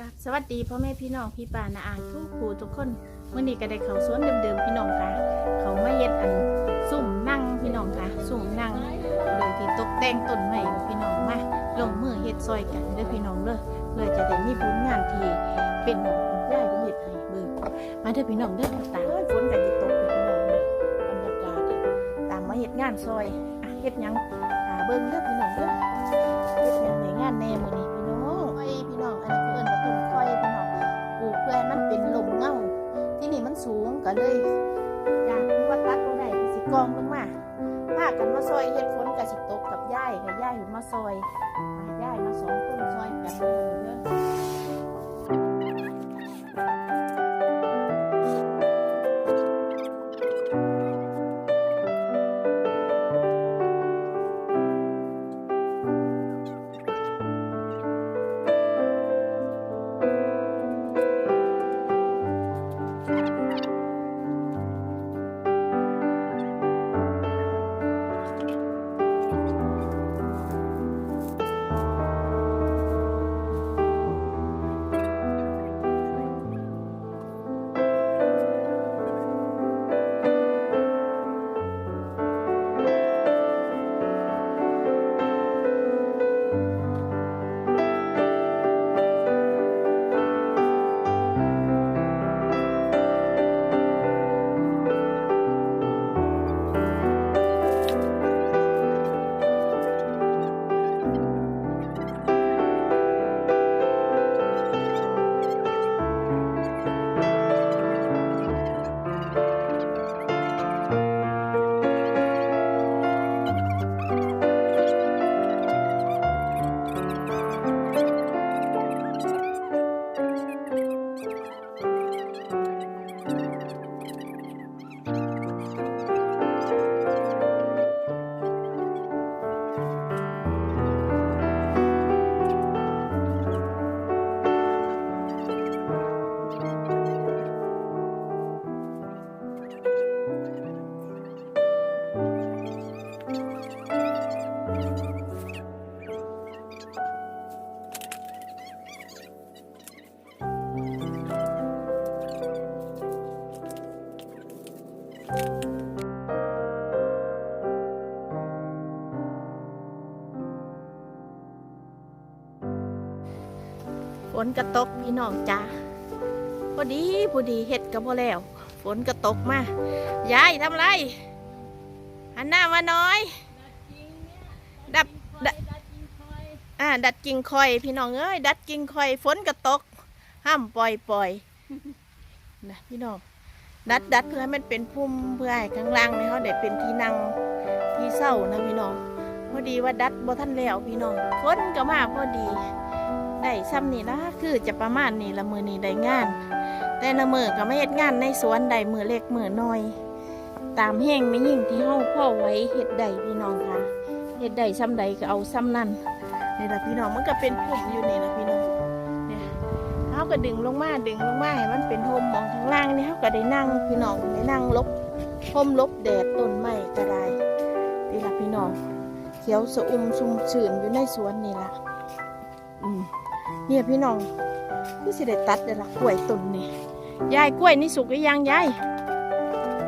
ครับสวัสดีพ่อแม่พี่น้องพี่ป่านาอาทุกผู้ทุกคนเมื่อนี้ก็ได้เขาสวนเดิมๆพี่น้องค่ะ เขามาเฮ็ดอันสุ่มนั่งพี่น้องค่ะ สุ่มนั่งโดยที่ตกแต่งต้นไม้พี่น้องมาลงมือเฮ็ดซอยกันเด้อพี่น้องเด้อเพื่อจะได้มีผลงานที่เป็นของคุณย่าที่เฮ็ดให้เบิ่งมาเด้อพี่น้องเด้อตามฝนกันสิตกพี่น้องบรรยากาศตามมาเฮ็ดงานซอยเฮ็ดยังอ่าเบิ่งเด้อพี่น้องเด้อเฮ็ดยังในงานแน่มื้อนี้ ก็เลยอยากว่าตัดบ่ได้ก็สิกองลงมาพากันมาซอยเฮ็ดฝนกับสิตกกับยายกับยายอยู่มาซอยมายายมาสองคนซอยกันเด้อเด้อ นก็ตกพี่น้องจ้าพอดีพอดีเฮ็ดก็บ่แล้ว ฝนก็ตกมายายทำไรหันหน้ามาน้อย ดับดับอ่าดัดกิ่งคอยพี่น้องเอ้ยดัดกิ่งคอยฝนก็ตก ห้ามปล่อยปล่อยนะพี่น้องดัดดัดเพื่อให้มันเป็นพุ่มเพื่อให้ข้างล่างเนี่ยเขาได้เป็นที่นั่งที่เศร้านะพี่น้องพอดีว่าดัดบ่ทันแล้วพี่น้องฝนก็มาพอดี ได้ซ้ำนี่ละคือจะประมาณนี้ละมือนี้ได้งาน แต่ละมือก็ไม่เฮ็ดงานในสวนได้มือเล็กมือน้อย ตามแห้งไม่ยิ่งที่เฮาพ่อไว้เฮ็ดได้พี่น้องค่ะเฮ็ดได้ซ้ำใดก็เอาซ้ำนั่นนี่ละพี่น้องมันก็เป็นผมอยู่นี่ละพี่น้องเนี่ยเฮาก็ดึงลงมาดึงลงมาให้มันเป็นโฮมมองข้างล่างนี่เฮาก็ได้นั่งพี่น้องได้นั่งลบห่มลบแดดต้นไม้ก็ได้นี่ละพี่น้องเขียวสะอุ่มชุ่มชื่นอยู่ในสวนนี่ละอืม เนี่ยพี่น้องพี่สิได้ตัดเดี๋ยวละกล้วยต้นนี่ยายกล้วยนี่สุกหรือยังยาย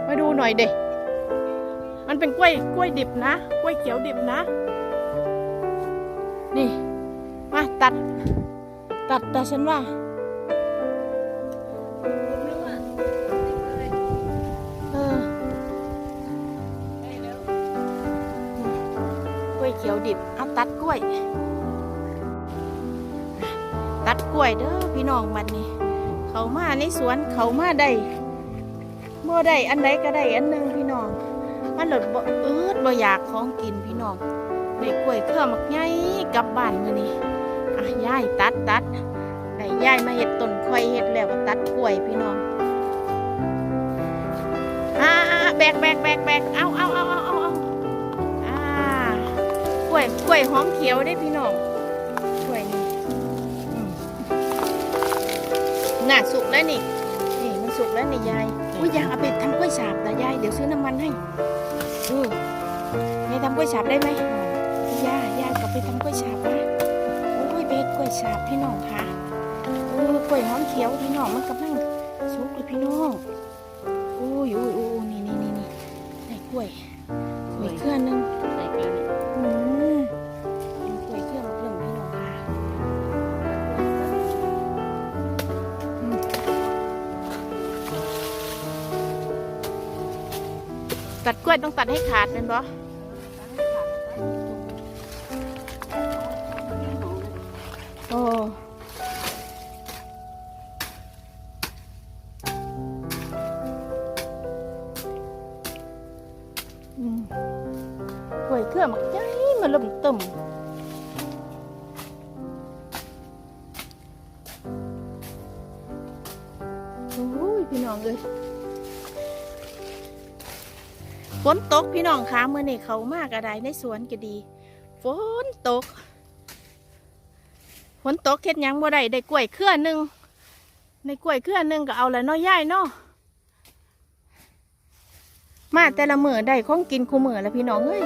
มาดูหน่อยเด็มันเป็นกล้วยกล้วยดิบนะ กล้วยเขียวดิบนะ นี่มาตัด ตัดแต่ฉันว่าเออกล้วยเขียวดิบเอาตัดกล้วย ล้วยเด้อพี่น้องบัดนี้เขามาในสวนเขามาได้บ่ได้อันใดก็ได้อันหนึ่งพี่น้อง มันหลดบ่อืดบ่อยากของกินพี่น้องได้กล้วยเครือมักใหญ่กลับบ้านมื้อนี้อะยายตัดตัดได้ยายมาเฮ็ดต้นข่อยเฮ็ดแล้วก็ตัดกล้วยพี่น้องอ่าแบกแบกแบกแบกเอาเอาเอาเอาเอาเอาอ่ากล้วยกล้วยหอมเขียวได้พี่น้อง น่ะสุกแล้วนี่ นี่มันสุกแล้วนี่ยายอุ้ยอยากเอาไปทำกล้วยฉาบแต่ยายเดี๋ยวซื้อน้ำมันให้เออยายทำกล้วยฉาบได้ไหมยายยายกลับไปทำกล้วยฉาบนะโอ้ยเบสกล้วยฉาบพี่น้องค่ะเอออกล้วยหอมเขียวพี่น้องมันกำลังสุกเลยพี่น้องโอ้ยโอ้ยโอ้ยนี่นี่นี่นี่ได้กล้วยกล้วยเครือหนึง ตัดกล้วยต้องตัดให้ขาดเป็นบ่โอ้กล้วยเครือมันใหญ่มันเริ่มต่ำ นตกพี่น้องคะเมื่อนี่เขามากระไดในสวนก็ดี ฝนตก ฝนตกเฮ็ดยังบ่ได้ได้กล้วยเครือหนึงในกล้วยเครือหนึงก็เอาละน้อยย่ายเนาะมาแต่ละมื้อได้ของกินคู่มื้อแล้วพี่น้องเอ้ย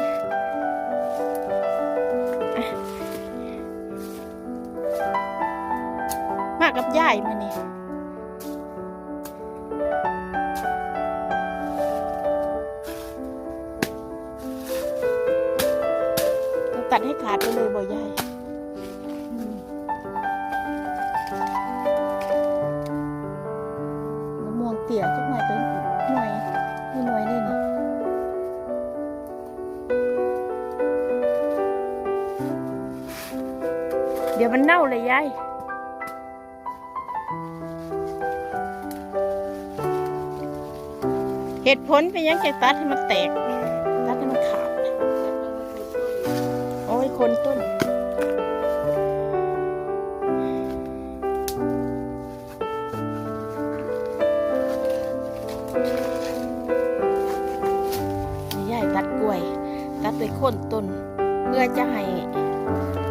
มากับยายมานี่ ตัดให้ขาดไปเลยบ่ยายมะม่วงเตี่ยจักหน่อยเป็หน่วยมีหน่วยนี่นี่เดี๋ยวมันเน่าเลยยายเหตุผลเป็นยังจะตัดให้มันแตก คนต้นยายตัดกล้วย ตัดด้วยโคนต้น เพื่อจะให้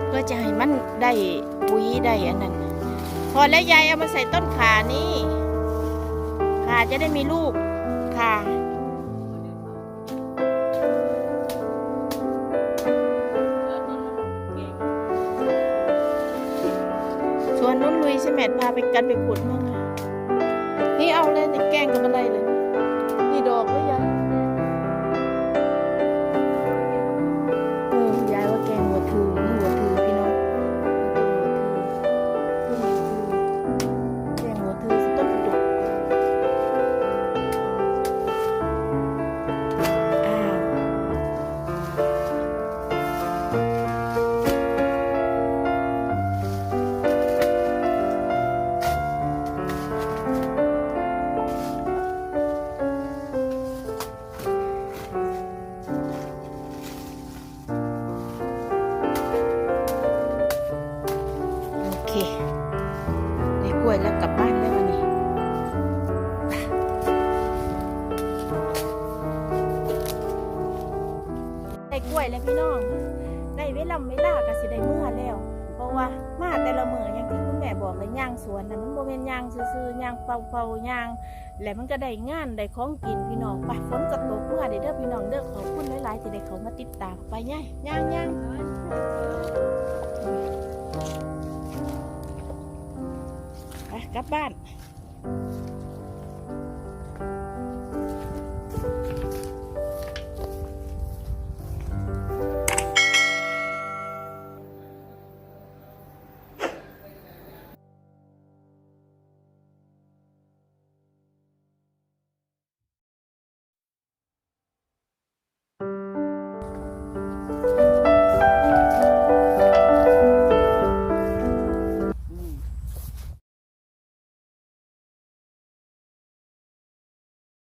เพื่อจะให้มันได้ปุ๋ยได้อันนั้น พอแล้วยายเอามาใส่ต้นขานี่ขาจะได้มีลูกขา แม่พาไปกันไปขุดมั่งคะนี่เอาเลยนี่แกล้งกับอะไรเลย นี่ดอกเลยยา บ่แม่นยางซื่อๆยางเป่าๆยาง แล้วมันก็ได้งานได้ของกินพี่น้องไปฝนก็ตกเมื่อเด้อเด้อพี่น้องเด้อขอบคุณหลายๆที่ได้เขามาติดตามไปย่ายย่างย่างไปกลับบ้าน